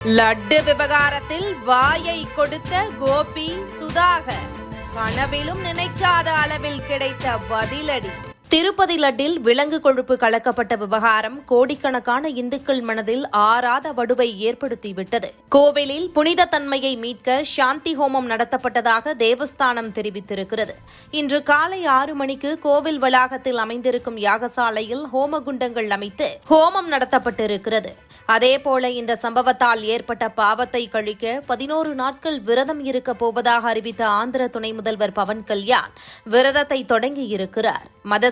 லட்டு விவகாரத்தில் வாயை கொடுத்த கோபி சுதாகர் கனவிலும் நினைக்காத அளவில் கிடைத்த பதிலடி. திருப்பதி லட்டில் விலங்கு கொழுப்பு கலக்கப்பட்ட விவகாரம் கோடிக்கணக்கான இந்துக்கள் மனதில் ஆறாத வடுவை ஏற்படுத்திவிட்டது. கோவிலில் புனித தன்மையை மீட்க சாந்தி ஹோமம் நடத்தப்பட்டதாக தேவஸ்தானம் தெரிவித்திருக்கிறது. இன்று காலை ஆறு மணிக்கு கோவில் வளாகத்தில் அமைந்திருக்கும் யாகசாலையில் ஹோமகுண்டங்கள் அமைத்து ஹோமம் நடத்தப்பட்டிருக்கிறது. அதேபோல இந்த சம்பவத்தால் ஏற்பட்ட பாவத்தை கழிக்க பதினோரு நாட்கள் விரதம் இருக்க போவதாக அறிவித்த ஆந்திர துணை முதல்வர் பவன் கல்யாண் விரதத்தை தொடங்கியிருக்கிறார்.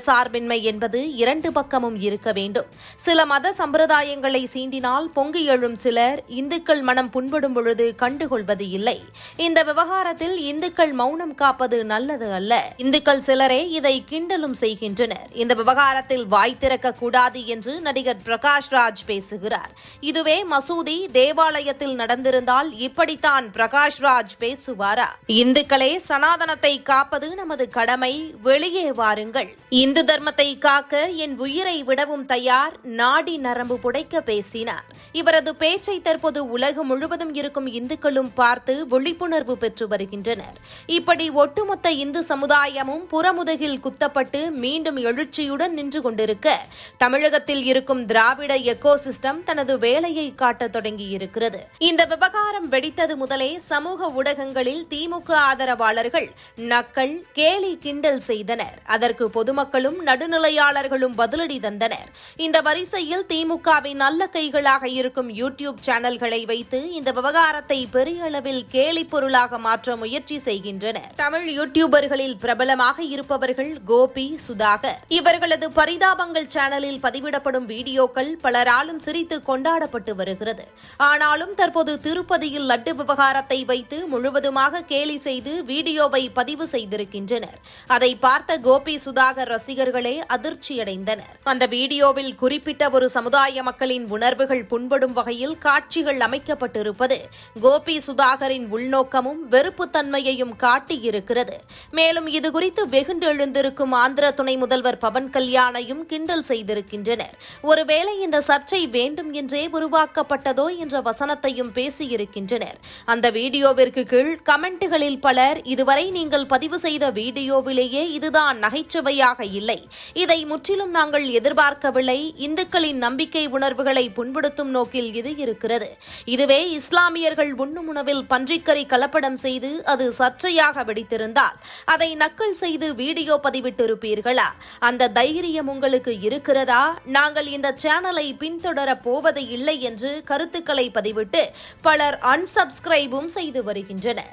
மதசார்பின்மை என்பது இரண்டு பக்கமும் இருக்க வேண்டும். சில மத சம்பிரதாயங்களை சீண்டினால் பொங்கி எழும் சிலர் இந்துக்கள் மனம் புண்படும் பொழுது கண்டுகொள்வது இல்லை. இந்த விவகாரத்தில் இந்துக்கள் மௌனம் காப்பது நல்லது அல்ல. இந்துக்கள் சிலரே இதை கிண்டலும் செய்கின்றனர். இந்த விவகாரத்தில் வாய் திறக்க கூடாது என்று நடிகர் பிரகாஷ் ராஜ் பேசுகிறார். இதுவே மசூதி தேவாலயத்தில் நடந்திருந்தால் இப்படித்தான் பிரகாஷ் ராஜ் பேசுவாரா? இந்துக்களே சனாதனத்தை காப்பது நமது கடமை. வெளியே வாருங்கள். இந்து தர்மத்தை காக்க என் உயிரை விடவும் தயார். நாடி நரம்பு புடைக்க பேசினார். இவரது பேச்சை தற்போது உலகம் முழுவதும் இருக்கும் இந்துக்களும் பார்த்து விழிப்புணர்வு பெற்று வருகின்றனர். இப்படி ஒட்டுமொத்த இந்து சமுதாயமும் புறமுதுகில் குத்தப்பட்டு மீண்டும் எழுச்சியுடன் நின்று கொண்டிருக்க தமிழகத்தில் இருக்கும் திராவிட எக்கோசிஸ்டம் தனது வேலையை காட்டத் தொடங்கியிருக்கிறது. இந்த விவகாரம் வெடித்தது முதலே சமூக ஊடகங்களில் திமுக ஆதரவாளர்கள் நக்கல் கேலி கிண்டல் செய்தனர். அதற்கு பொதுமக்களும் நடுநிலையாளர்களும் பதிலடி தந்தனர். இந்த வரிசையில் திமுகவின் நல்ல கைகளாக இருக்கும் யூடியூப் சேனல்களை வைத்து இந்த விவகாரத்தை பெரிய அளவில் கேலி பொருளாக மாற்ற முயற்சி செய்கின்றனர். தமிழ் யூடியூபர்களில் பிரபலமாக இருப்பவர்கள் கோபி சுதாகர். இவர்களது பரிதாபங்கள் சேனலில் பதிவிடப்படும் வீடியோக்கள் பலராலும் சிரித்து கொண்டாடப்பட்டு வருகிறது. ஆனாலும் தற்போது திருப்பதியில் லட்டு விவகாரத்தை வைத்து முழுவதுமாக கேலி செய்து வீடியோவை பதிவு செய்திருக்கின்றனர். அதை பார்த்த கோபி சுதாகர் ரசிகர் ரசிகர்களே அதிர்ச்சியடைந்தனர். அந்த வீடியோவில் குறிப்பிட்ட ஒரு சமுதாய மக்களின் உணர்வுகள் புண்படும் வகையில் காட்சிகள் அமைக்கப்பட்டிருப்பது கோபி சுதாகரின் உள்நோக்கமும் வெறுப்புத்தன்மையையும் காட்டியிருக்கிறது. மேலும் இதுகுறித்து வெகுண்டு எழுந்திருக்கும் ஆந்திர துணை முதல்வர் பவன் கல்யாணையும் கிண்டல் செய்திருக்கின்றனர். ஒருவேளை இந்த சர்ச்சை வேண்டும் என்றே உருவாக்கப்பட்டதோ என்ற வசனத்தையும் பேசியிருக்கின்றனர். அந்த வீடியோவிற்கு கீழ் கமெண்ட்டுகளில் பலர் இதுவரை நீங்கள் பதிவு செய்த வீடியோவிலேயே இதுதான் நகைச்சுவையாக இல்லை இதை முற்றிலும் நாங்கள் எதிர்பார்க்கவில்லை. இந்துக்களின் நம்பிக்கை உணர்வுகளை புண்படுத்தும் நோக்கில் இது இருக்கிறது. இதுவே இஸ்லாமியர்கள் உண்ணும் உணவில் பன்றிக்கறி கலப்படம் செய்து அது சர்ச்சையாக வெடித்திருந்தால் அதை நக்கல் செய்து வீடியோ பதிவிட்டிருப்பீர்களா? அந்த தைரியம் உங்களுக்கு இருக்கிறதா? நாங்கள் இந்த சேனலை பின்தொடர போவது இல்லை என்று கருத்துக்களை பதிவிட்டு பலர் அன்சப்ஸ்கிரைபும் செய்து வருகின்றனர்.